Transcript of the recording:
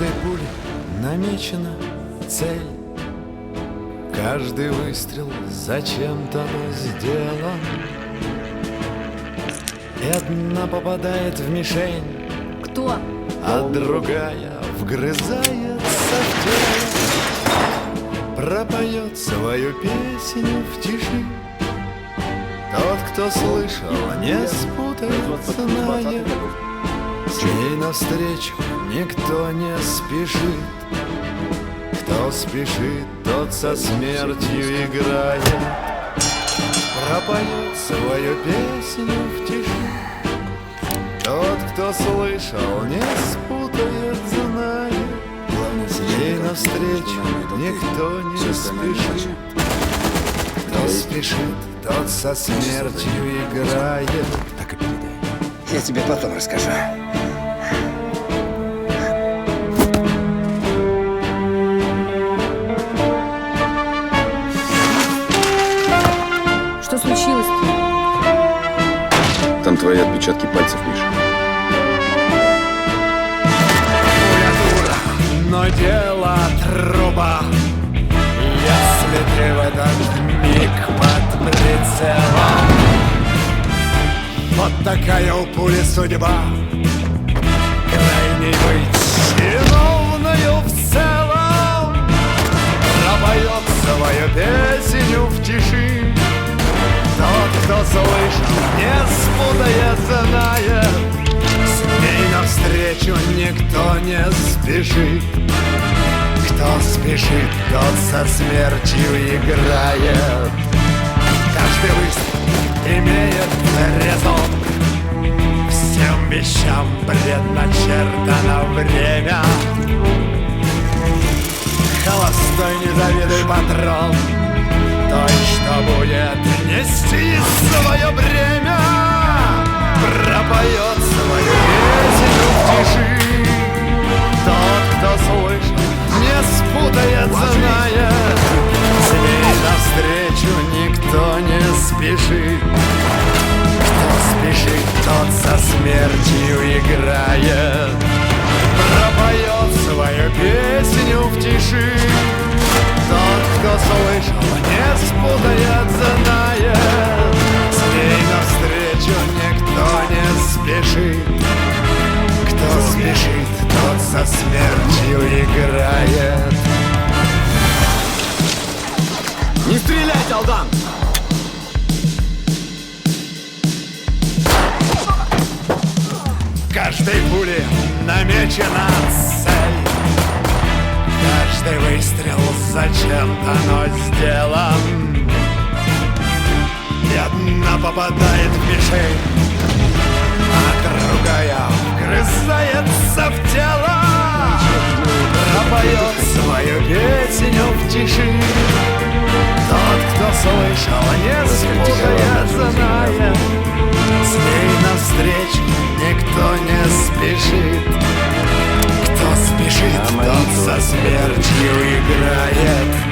каждой пуле намечена цель. Каждый выстрел зачем-то сделан. И одна попадает в мишень Кто? А другая вгрызается в тело. Пропоет свою песню в тиши. Тот, кто слышал, не спутает, знает С ней навстречу никто не спешит. Кто спешит, тот со смертью играет. Пропоет свою песню в тиши. Тот, кто слышал, не спутает, знает. С ней навстречу никто не спешит. Кто спешит, тот со смертью играет. Так и передай. Я тебе потом расскажу. Твои отпечатки пальцев, Миша. Но дело труба. Если ты в этот миг под прицелом. Вот такая у пули судьба. Крайней быть виновною в целом. Пропоет свою песню навстречу никто не спешит. Кто спешит, тот со смертью играет. Каждый выстрел имеет резон. Всем вещам предначертано время. Холостой не патрон. Той, что будет нести спешит Кто спешит, тот со смертью играет. Не стреляйте, Алдан! Каждой пуле намечена цель. Каждый выстрел зачем-то, но сделан? И одна попадает в мишень А другая вгрызается в тело Пропоет свою песню в тиши. Тот, кто слышал, не спутает, знает С ней навстречу никто не спешит. Кто спешит, тот со смертью играет